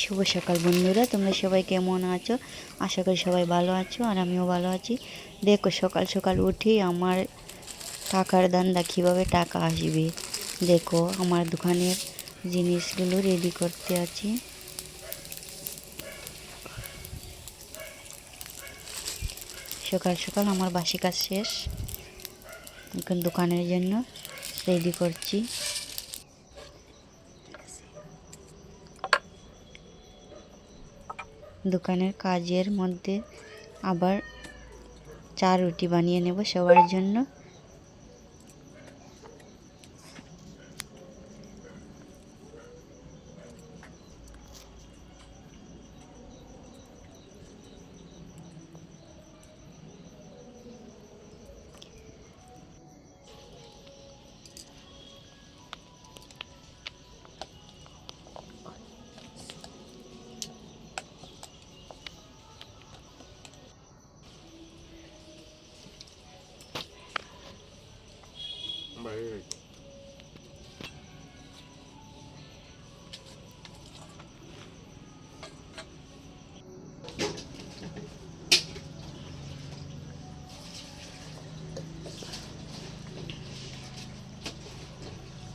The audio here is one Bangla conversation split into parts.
শুভ সকাল বন্ধুরা, তোমরা সবাই কেমন আছো? আশা করি সবাই ভালো আছো, আর আমিও ভালো আছি। দেখো, সকাল সকাল উঠি আমার টাকার দান্দা কীভাবে টাকা আসবে? দেখো, আমার দোকানের জিনিসগুলো রেডি করতে আছি। সকাল সকাল আমার বাসি কাজ শেষ। এখন দোকানের জন্য রেডি করছি। দোকানের কাজের মধ্যে আবার চা রুটি বানিয়ে নেব সবার জন্য।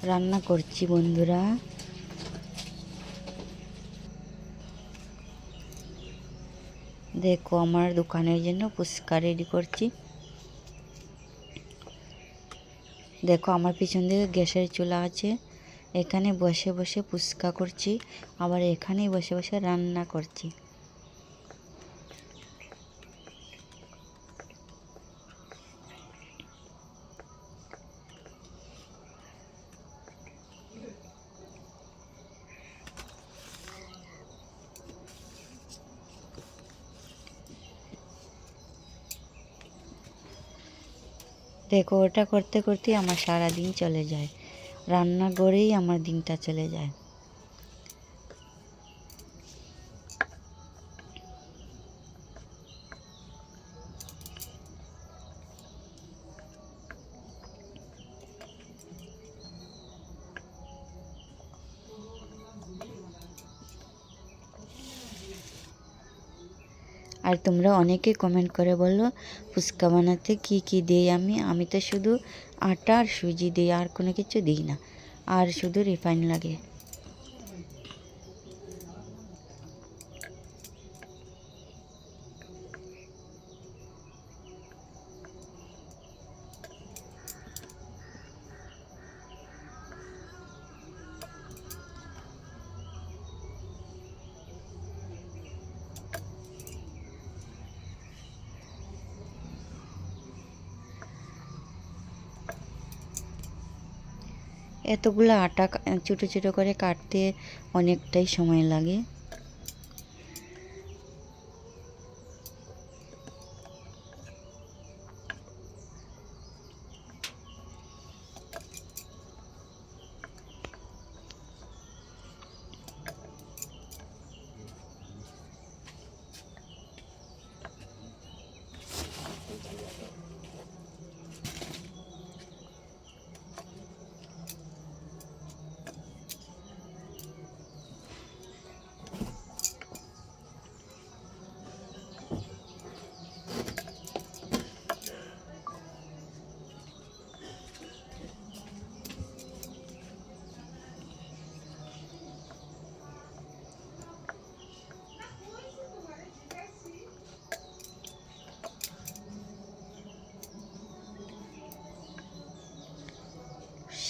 রান্না করছি বন্ধুরা। দেখো আমার দোকানের জন্য ফুচকা রেডি করছি। দেখো আমার পিছন দিকে গ্যাসের চুলা আছে। এখানে বসে বসে ফুচকা করছি, আবার এখানেই বসে বসে রান্না করছি। দেখো ওটা করতে, করতেই আমার সারা দিন চলে যায়। রান্না করেই আমার দিনটা চলে যায়। আর তোমরা অনেকে কমেন্ট করে বলল, ফুচকা বানাতে কি কি দিই আমি? আমি তো শুধু আটা আর সুজি দিই, আর কোনো কিছু দিই না। আর শুধু রিফাইন লাগে। এতগুলো আটা ছোটো ছোটো করে কাটতে অনেকটাই সময় লাগে।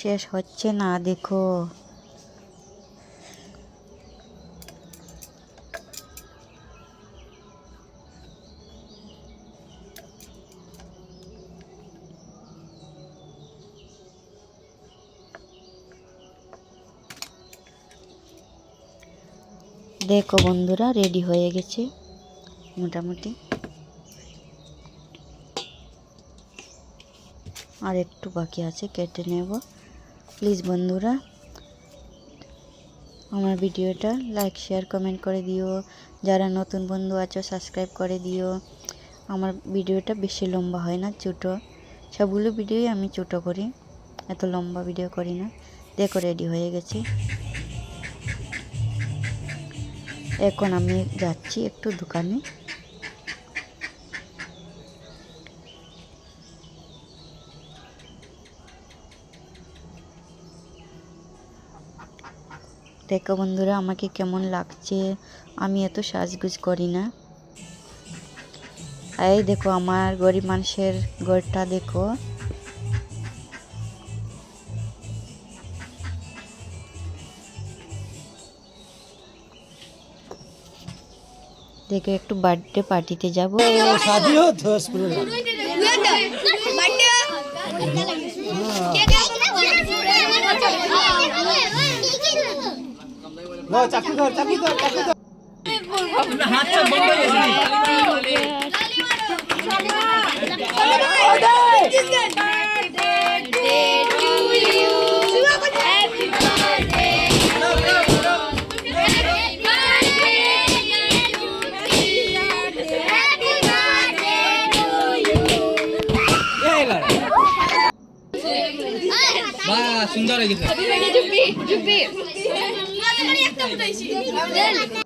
শেষ হচ্ছে না, দেখো। দেখো বন্ধুরা, রেডি হয়ে গেছে, মোটামুটি। আর একটু বাকি আছে, কেটে নেব। প্লিজ বন্ধুরা, আমার ভিডিওটা লাইক শেয়ার কমেন্ট করে দিও। যারা নতুন বন্ধু আছো সাবস্ক্রাইব করে দিও। আমার ভিডিওটা বেশি লম্বা হয় না, ছোটো। সবগুলো ভিডিওই আমি ছোটো করি, এত লম্বা ভিডিও করি না। দেখো রেডি হয়ে গেছে। এখন আমি যাচ্ছি একটু দোকানে। দেখো বন্ধুরা আমাকে কেমন লাগছে? আমি এত সাজগুজ করি না। এই দেখো আমার গরিব মানুষের ঘরটা দেখো। দেখো একটু বার্থডে পার্টিতে যাব। চাকরি ধর চাকরি ধর চাকরি ধর। হাতটা বন্ধ হয়ে সুন্দর হয়ে গেছে একটা